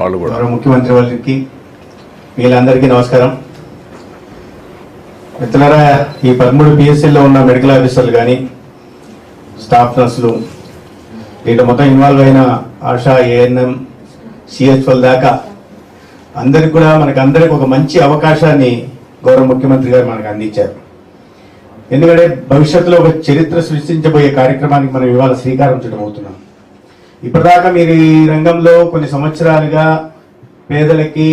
వాళ్ళు కూడా. గౌరవ ముఖ్యమంత్రి వారికి వీళ్ళందరికీ నమస్కారం. మిత్రులారా ఈ పదమూడు పిఎస్సీల్లో ఉన్న మెడికల్ ఆఫీసర్లు కానీ స్టాఫ్ నర్సులు దీంట్లో మొత్తం ఇన్వాల్వ్ అయిన ఆశా ఏఎన్ఎం సిహెచ్ఎల్ దాకా అందరికి కూడా మనకు అందరికి ఒక మంచి అవకాశాన్ని గౌరవ ముఖ్యమంత్రి గారు మనకు అందించారు. ఎందుకంటే భవిష్యత్తులో ఒక చరిత్ర సృష్టించబోయే కార్యక్రమానికి మనం ఇవాళ శ్రీకారం చుట్టమవుతున్నాం ఇప్పటిదాకా మీరు ఈ రంగంలో కొన్ని సంవత్సరాలుగా పేదలకి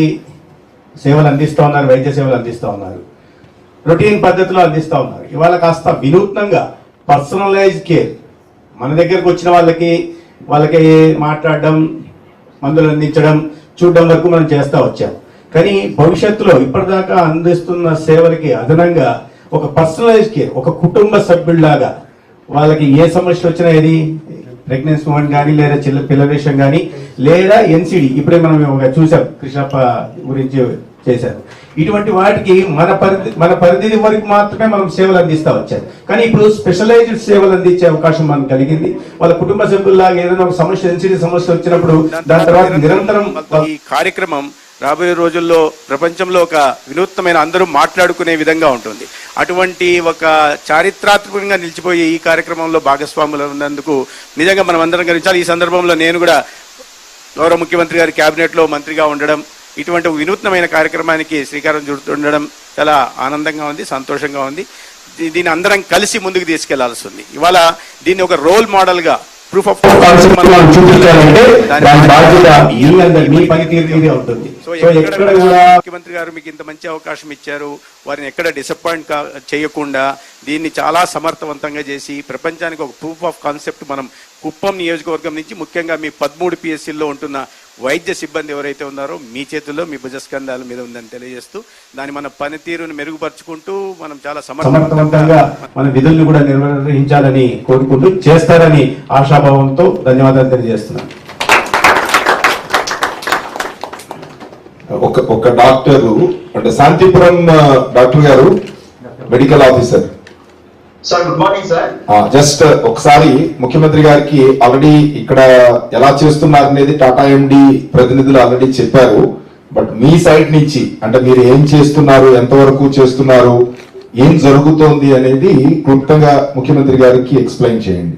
సేవలు అందిస్తూ ఉన్నారు వైద్య సేవలు అందిస్తూ ఉన్నారు. రొటీన్ పద్ధతిలో అందిస్తూ ఉన్నారు. ఇవాళ కాస్త వినూత్నంగా పర్సనలైజ్ కేర్. మన దగ్గరకు వచ్చిన వాళ్ళకి వాళ్ళకి మాట్లాడడం మందులు అందించడం చూడడం వరకు మనం చేస్తూ వచ్చాం. కానీ భవిష్యత్తులో ఇప్పటిదాకా అందిస్తున్న సేవలకి అదనంగా ఒక పర్సనలైజ్ కేర్ ఒక కుటుంబ సభ్యుల్లాగా వాళ్ళకి ఏ సమస్య వచ్చినా ఏది? ప్రెగ్నెన్స్ మూమెంట్ కానీ లేదా చిల్ల పిల్లల విషయం కానీ లేదా ఎన్సిడి ఇప్పుడే మనం చూసాం కృష్ణప్ప గురించి చేశారు. ఇటువంటి వాటికి మన పరిధి మన పరిధి వరకు మాత్రమే మనం సేవలు అందిస్తా వచ్చారు. కానీ ఇప్పుడు స్పెషలైజ్డ్ సేవలు అందించే అవకాశం మనకు కలిగింది. వాళ్ళ కుటుంబ సభ్యుల్లాగా ఏదైనా ఒక సమస్య ఎన్సిడి సమస్య వచ్చినప్పుడు దాని తర్వాత నిరంతరం ఈ కార్యక్రమం రాబోయే రోజుల్లో ప్రపంచంలో ఒక వినూత్నమైన అందరూ మాట్లాడుకునే విధంగా ఉంటుంది. అటువంటి ఒక చారిత్రాత్మకంగా నిలిచిపోయే ఈ కార్యక్రమంలో భాగస్వాములు ఉన్నందుకు నిజంగా మనం అందరం గమనించాలి. ఈ సందర్భంలో నేను కూడా గౌరవ ముఖ్యమంత్రి గారి క్యాబినెట్లో మంత్రిగా ఉండడం ఇటువంటి వినూత్నమైన కార్యక్రమానికి శ్రీకారం చుడుతుండడం చాలా ఆనందంగా ఉంది సంతోషంగా ఉంది. దీ- దీన్ని అందరం కలిసి ముందుకు తీసుకెళ్ళాల్సి ఉంది. ఇవాళ దీన్ని ఒక రోల్ మోడల్గా ప్రూఫ్ ఆఫ్ కాన్సెప్ట్ మనం చూపించాలంటే దాని బాధ్యత మీ పనితీరు ఉంటుంది. సో ఎక్కడ కూడా ముఖ్యమంత్రి గారు మీకు ఇంత మంచి అవకాశం ఇచ్చారు. వారిని ఎక్కడ డిసప్పాయింట్ చేయకుండా దీన్ని చాలా సమర్థవంతంగా చేసి ప్రపంచానికి ఒక ప్రూఫ్ ఆఫ్ కాన్సెప్ట్ మనం కుప్పం నియోజకవర్గం నుంచి ముఖ్యంగా మీ పదమూడు పిఎస్సీల్లో ఉంటున్న వైద్య సిబ్బంది ఎవరైతే ఉన్నారో మీ చేతుల్లో మీ భుజస్కంధాల మీద ఉందని తెలియజేస్తూ దాని మన పనితీరును మెరుగుపరుచుకుంటూ మనం చాలా సమర్థవంతంగా మన విధుల్ని కూడా నిర్వహించాలని కోరుకుంటూ చేస్తారని ఆశాభావంతో ధన్యవాదాలు తెలియజేస్తున్నాను. ఒక ఒక డాక్టరు అంటే శాంతిపురం డాక్టర్ గారు medical officer. Sir good morning sir just ఒకసారి ముఖ్యమంత్రి గారికి ఆల్రెడీ ఇక్కడ ఎలా చేస్తున్నారు అనేది టాటా ఎండి ప్రతినిధులు ఆల్రెడీ చెప్పారు. బట్ మీ సైడ్ నుంచి అంటే మీరు ఏం చేస్తున్నారు ఎంతవరకు చేస్తున్నారు ఏం జరుగుతోంది అనేది క్లుప్తంగా ముఖ్యమంత్రి గారికి ఎక్స్ప్లెయిన్ చేయండి.